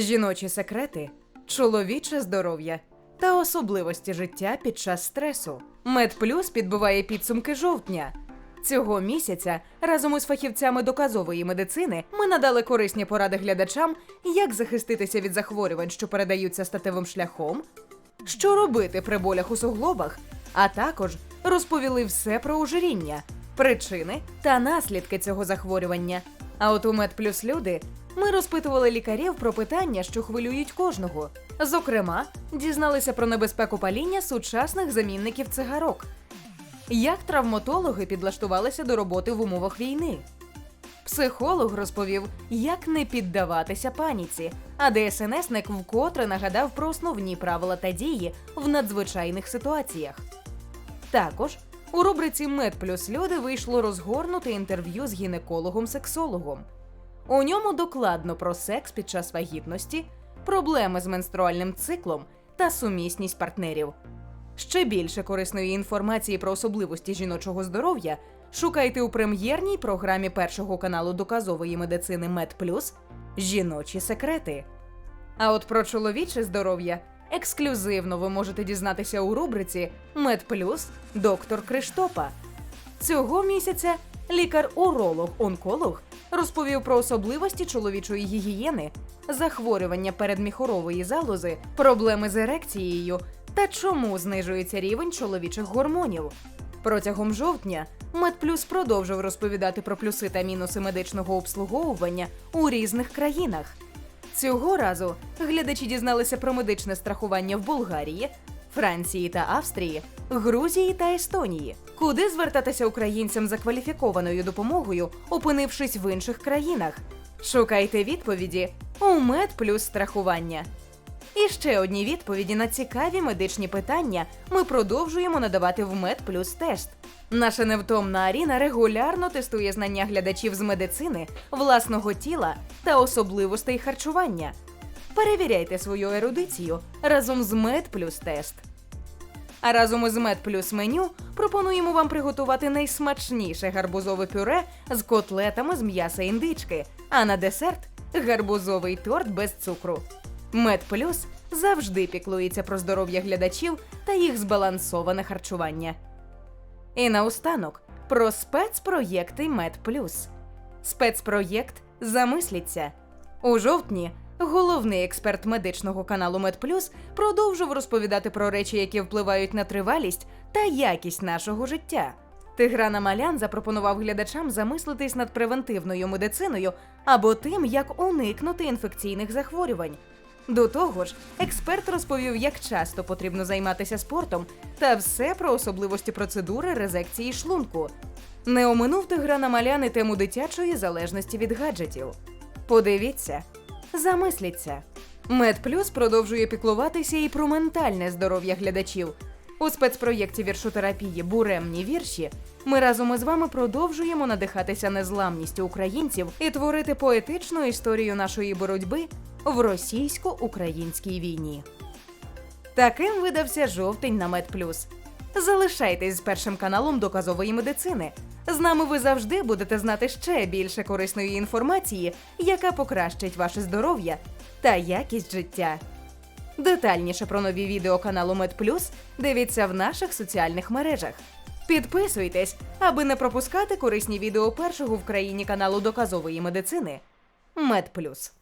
жіночі секрети, чоловіче здоров'я та особливості життя під час стресу. Медплюс підбиває підсумки жовтня. Цього місяця разом із фахівцями доказової медицини ми надали корисні поради глядачам, як захиститися від захворювань, що передаються статевим шляхом, що робити при болях у суглобах, а також розповіли все про ожиріння, причини та наслідки цього захворювання. А от у Медплюс люди ми розпитували лікарів про питання, що хвилюють кожного. Зокрема, дізналися про небезпеку паління сучасних замінників цигарок. Як травматологи підлаштувалися до роботи в умовах війни? Психолог розповів, як не піддаватися паніці, а ДСНСник вкотре нагадав про основні правила та дії в надзвичайних ситуаціях. Також у рубриці Мед плюс люди вийшло розгорнуте інтерв'ю з гінекологом-сексологом. У ньому докладно про секс під час вагітності, проблеми з менструальним циклом та сумісність партнерів. Ще більше корисної інформації про особливості жіночого здоров'я шукайте у прем'єрній програмі першого каналу доказової медицини MedPlus Жіночі секрети. А от про чоловіче здоров'я ексклюзивно ви можете дізнатися у рубриці MedPlus Доктор Криштопа. Цього місяця лікар-уролог-онколог розповів про особливості чоловічої гігієни, захворювання передміхорової залози, проблеми з ерекцією та чому знижується рівень чоловічих гормонів. Протягом жовтня Медплюс продовжив розповідати про плюси та мінуси медичного обслуговування у різних країнах. Цього разу глядачі дізналися про медичне страхування в Болгарії, Франції та Австрії, Грузії та Естонії, куди звертатися українцям за кваліфікованою допомогою, опинившись в інших країнах. Шукайте відповіді у Мед плюс страхування. І ще одні відповіді на цікаві медичні питання ми продовжуємо надавати в Мед плюс тест. Наша невтомна Аріна регулярно тестує знання глядачів з медицини, власного тіла та особливостей харчування. Перевіряйте свою ерудицію разом з Мед плюс тест. А разом із Мед плюс меню пропонуємо вам приготувати найсмачніше гарбузове пюре з котлетами з м'яса індички, а на десерт гарбузовий торт без цукру. Мед плюс завжди піклується про здоров'я глядачів та їх збалансоване харчування. І наостанок про спецпроєкти Мед Плюс. Спецпроєкт Замисліться. У жовтні головний експерт медичного каналу Медплюс продовжив розповідати про речі, які впливають на тривалість та якість нашого життя. Тиграна Малян запропонував глядачам замислитись над превентивною медициною або тим, як уникнути інфекційних захворювань. До того ж, експерт розповів, як часто потрібно займатися спортом та все про особливості процедури резекції шлунку. Не оминув Тиграна Маляни тему дитячої залежності від гаджетів. Подивіться, замисліться. Медплюс продовжує піклуватися і про ментальне здоров'я глядачів. У спецпроєкті віршотерапії Буремні вірші ми разом із вами продовжуємо надихатися незламністю українців і творити поетичну історію нашої боротьби в російсько-українській війні. Таким видався жовтень на Медплюс. Залишайтесь з першим каналом доказової медицини. З нами ви завжди будете знати ще більше корисної інформації, яка покращить ваше здоров'я та якість життя. Детальніше про нові відео каналу Медплюс дивіться в наших соціальних мережах. Підписуйтесь, аби не пропускати корисні відео першого в країні каналу доказової медицини Медплюс.